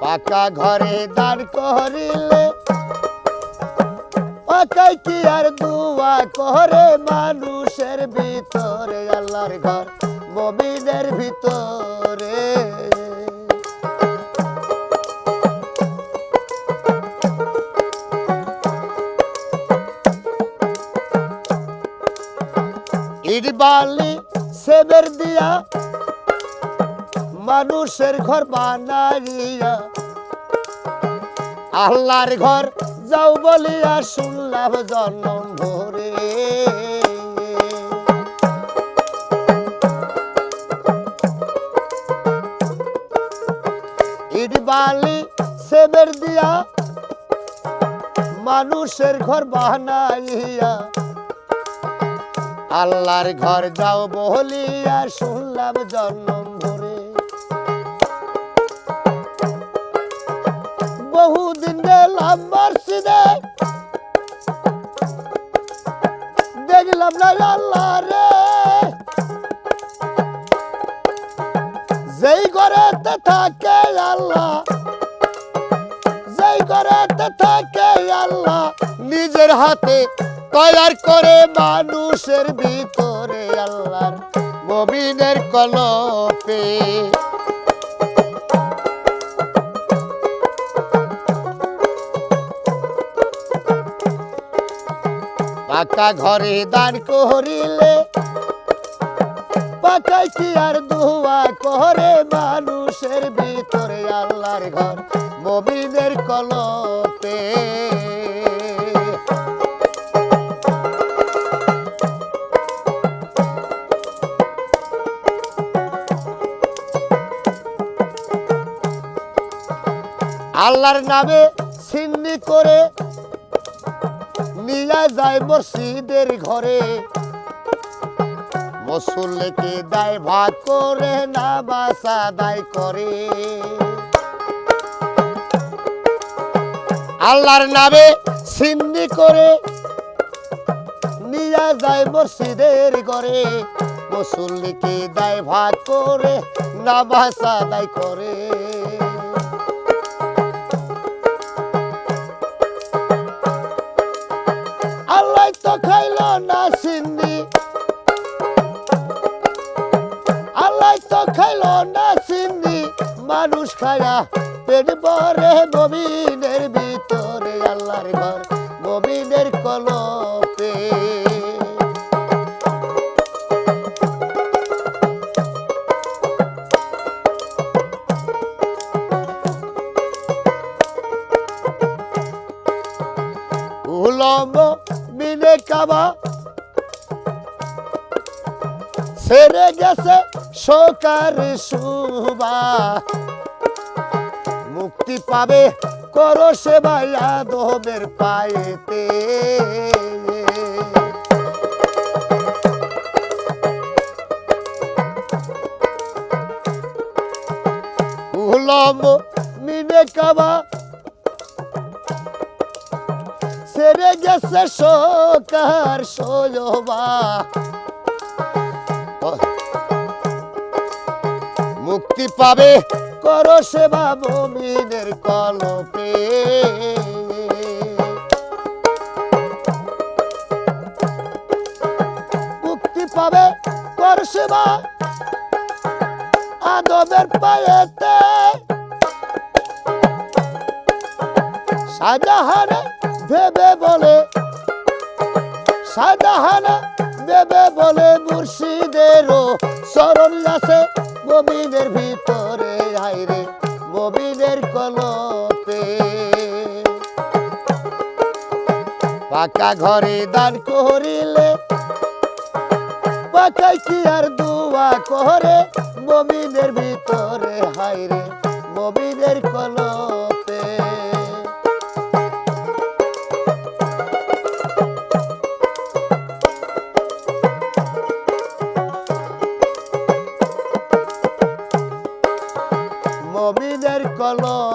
পাকা ঘরে দাঁড় করিলে। পাকাই কি আর দুয়া করে মানুষের ভিতরে, আল্লাহর ঘর মমিনের ভিতরে। ইট বালি সেবের দিয়া মানুষের ঘর বানাইয়া। আল্লাহর ঘর যাও বলিয়া শুনলাম জন্ম ভরে। ইট বালি সেবের দিয়া মানুষের ঘর বানাইয়া। আল্লাহর ঘর যাও বলিয়া শুনলাম জন্ম বহুদিন গেলাম মসজিদে দেখলাম না আল্লাহ রে। যেই ঘরেতে থাকে আল্লাহ, যেই ঘরেতে থাকে আল্লাহ, নিজের হাতে তৈয়ার করে মানুষের ভিতরে আল্লাহর মবিনের কলপে। পাকা ঘরে দাঁড় করিলে পাকাই কি আর দুয়া করে মানুষের ভিতরে আল্লাহর ঘর, মমিনের কলপে আল্লাহর নামে সিন্নি করে নিয়ে যায় মসজিদের ঘরে। মুসল্লিকে দায় ভাগ করে না বাসা দায় করে। আল্লাহর নামে সিন্নি করে নিয়া যায় মসজিদের ঘরে। মুসল্লিকে দায় ভাগ করে না বাসা দায় করে। খাইল না সিন্নি, মানুষ খায়া পেট ভরে মমিনের ভিতরে, আল্লাহর ঘর মমিনের কলপে। উলম্ব মিনে কাবা সেরে গেছে সকার সুবা মুক্তি পাবে করো সেবা যাদবের পায়েতে। মিনে কাবা। সেরে গেছে সকার সয়বা মুক্তি পাবে। করো সেবা মমিনের কলপে। মুক্তি পাবে, কর সেবা। আদবের পায়েতে। শাহজাহান ভেবে বলে। শাহজাহান দেবে বলে মুর্শিদেরও স্মরণ আছে। মমিনের ভিতরে আইরে মমিনের কলপে পাকা ঘরে দান করিলে পাকাই কি আর দুয়া করে? মমিনের ভিতরে হাইরে মমিনের কলপে 快乐。